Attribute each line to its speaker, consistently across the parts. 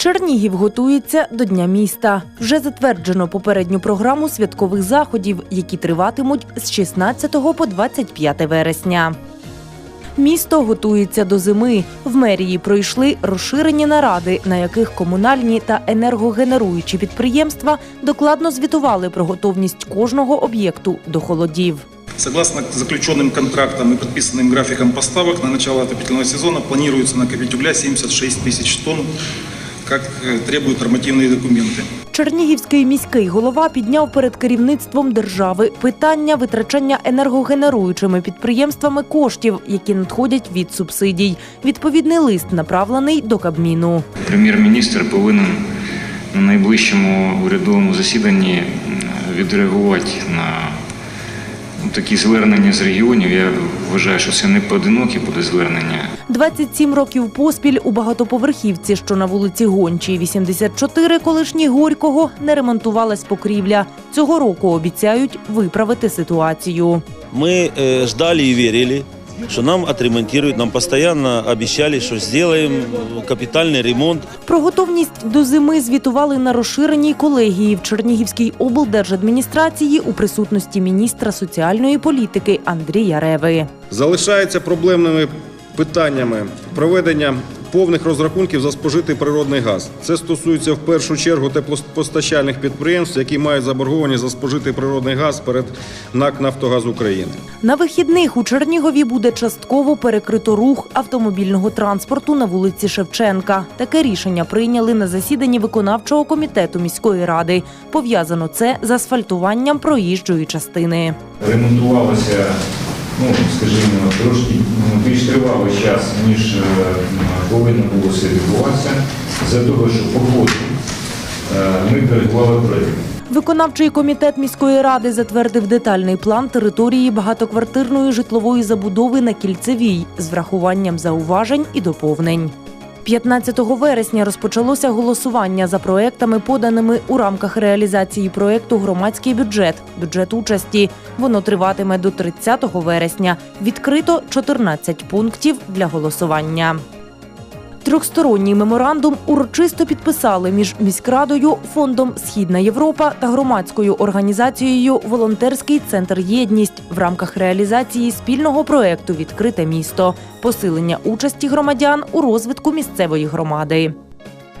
Speaker 1: Чернігів готується до Дня міста. Вже затверджено попередню програму святкових заходів, які триватимуть з 16 по 25 вересня. Місто готується до зими. В мерії пройшли розширені наради, на яких комунальні та енергогенеруючі підприємства докладно звітували про готовність кожного об'єкту до холодів.
Speaker 2: Согласно заключенным контрактам и подписанным графикам поставок, на начало отопительного сезона планируется накопить угля 76 тысяч тонн, как э, требуют нормативные документы.
Speaker 1: Чернігівський міський голова підняв перед керівництвом держави питання витрачання енергогенеруючими підприємствами коштів, які надходять від субсидій. Відповідний лист направлений до Кабміну.
Speaker 3: Прем'єр-міністр повинен на найближчому урядовому засіданні м, відреагувати на ну, такі звернення з регіонів. Я вважаю, що це не поодинокі буде звернення.
Speaker 1: 27 років поспіль у багатоповерхівці, що на вулиці Гончій, 84, колишній Горького, не ремонтувалась покрівля. Цього року обіцяють виправити ситуацію.
Speaker 4: Ми э, ждали и верили, что нам отремонтують. Нам постоянно обіцяли, що зробимо капітальний ремонт.
Speaker 1: Про готовність до зими звітували на розширеній колегії в Чернігівській облдержадміністрації у присутності міністра соціальної політики Андрія Реви.
Speaker 5: Залишається проблемними питаннями проведення повних розрахунків за спожитий природний газ. Це стосується в першу чергу теплопостачальних підприємств, які мають заборгованість за спожитий природний газ перед НАК «Нафтогаз України».
Speaker 1: На вихідних у Чернігові буде частково перекрито рух автомобільного транспорту на вулиці Шевченка. Таке рішення прийняли на засіданні виконавчого комітету міської ради. Пов'язано це з асфальтуванням проїжджої частини.
Speaker 3: Ремонтувалося, ну скажімо, трошки ну, більш тривалий час, ніж е, повинно було все відбуватися, за того, що походу е, ми переклали проєкт.
Speaker 1: Виконавчий комітет міської ради затвердив детальний план території багатоквартирної житлової забудови на кільцевій з врахуванням зауважень і доповнень. 15 вересня розпочалося голосування за проектами, поданими у рамках реалізації проекту Громадський бюджет бюджет участі. Воно триватиме до 30 вересня. Відкрито 14 пунктів для голосування. Трьохсторонній меморандум урочисто підписали між міськрадою, фондом Східна Європа та громадською організацією Волонтерський центр Єдність в рамках реалізації спільного проекту Відкрите місто посилення участі громадян у розвитку місцевої громади.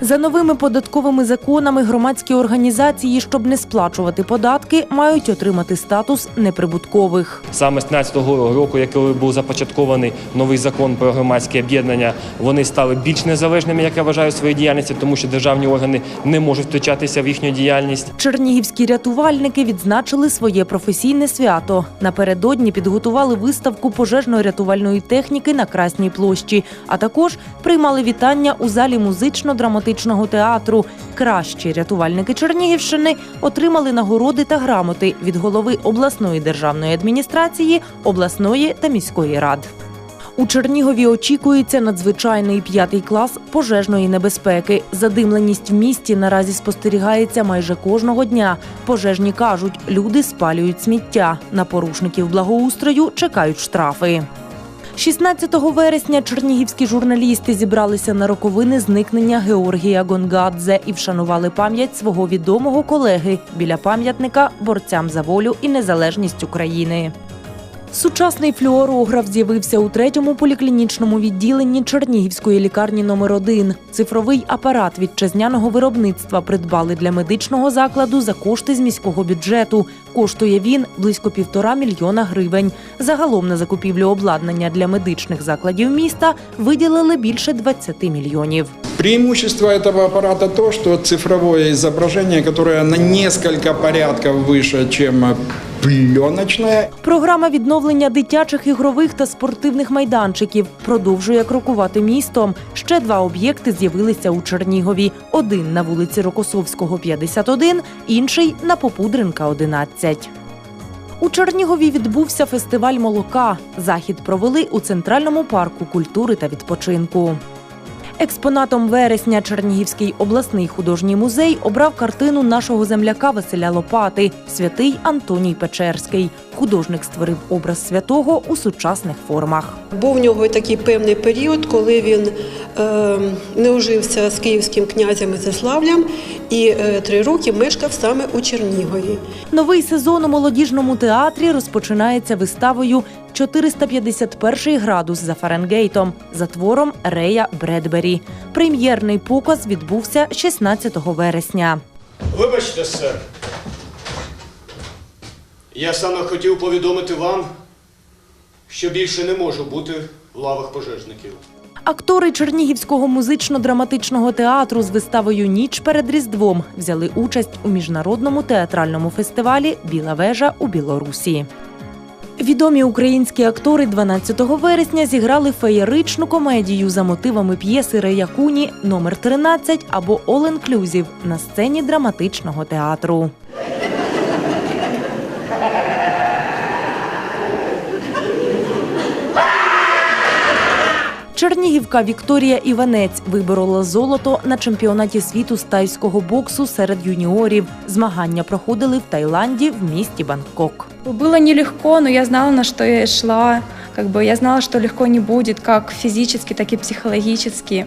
Speaker 1: За новими податковими законами громадські організації, щоб не сплачувати податки, мають отримати статус неприбуткових.
Speaker 6: Саме з 15-го року, як був започаткований новий закон про громадське об'єднання, вони стали більш незалежними, як я вважаю, в своїй діяльності, тому що державні органи не можуть втручатися в їхню діяльність.
Speaker 1: Чернігівські рятувальники відзначили своє професійне свято. Напередодні підготували виставку пожежно-рятувальної техніки на Красній площі, а також приймали вітання у залі музично-драматичного театру. Кращі рятувальники Чернігівщини отримали нагороди та грамоти від голови обласної державної адміністрації, обласної та міської рад. У Чернігові очікується надзвичайний п'ятий клас пожежної небезпеки. Задимленість в місті наразі спостерігається майже кожного дня. Пожежні кажуть, люди спалюють сміття. На порушників благоустрою чекають штрафи. 16 вересня чернігівські журналісти зібралися на роковини зникнення Георгія Гонгадзе і вшанували пам'ять свого відомого колеги біля пам'ятника борцям за волю і незалежність України. Сучасний флюорограф з'явився у третьому поліклінічному відділенні Чернігівської лікарні номер 1 Цифровий апарат вітчизняного виробництва придбали для медичного закладу за кошти з міського бюджету. Коштує він близько півтора мільйона гривень. Загалом на закупівлю обладнання для медичних закладів міста виділили більше 20 мільйонів.
Speaker 7: Преимущество этого аппарата то, что цифровое изображение, которое на несколько порядков выше, чем пленочное,
Speaker 1: Програма відновлення дитячих ігрових та спортивних майданчиків продовжує крокувати містом. Ще два об'єкти з'явилися у Чернігові: один на вулиці Рокосовського, 51, інший на Попудренка, 11. У Чернігові відбувся фестиваль молока. Захід провели у центральному парку культури та відпочинку. Експонатом вересня Чернігівський обласний художній музей обрав картину нашого земляка Василя Лопати Святий Антоній Печерський. Художник створив образ святого у сучасних формах.
Speaker 8: Був в нього такий певний період, коли він е, не ожився з київським князем Ізяславлям і е, три роки мешкав саме у Чернігові.
Speaker 1: Новий сезон у молодіжному театрі розпочинається виставою «451 градус за Фаренгейтом за твором Рея Бредбері. Прем'єрний показ відбувся 16 вересня.
Speaker 9: Вибачте, сер. Я саме хотів повідомити вам, що більше не можу бути в лавах пожежників.
Speaker 1: Актори Чернігівського музично-драматичного театру з виставою Ніч перед Різдвом взяли участь у міжнародному театральному фестивалі Біла вежа у Білорусі. Відомі українські актори 12 вересня зіграли феєричну комедію за мотивами п'єси Рея Куні номер 13 або All Inclusive на сцені драматичного театру. Чернігівка Вікторія Іванець виборола золото на чемпіонаті світу з тайського боксу серед юніорів. Змагання проходили в Таїланді в місті Бангкок.
Speaker 10: Было нелегко, но я знала, на что я шла. Как бы я знала, что легко не будет, как физически, так и психологически.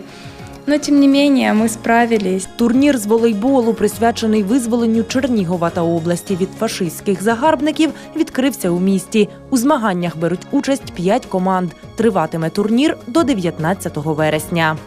Speaker 10: Но тем не менее мы справились.
Speaker 1: Турнір з волейболу, присвячений визволенню Чернігова та області від фашистських загарбників, відкрився у місті. У змаганнях беруть участь п'ять команд. Триватиме турнір до 19 вересня.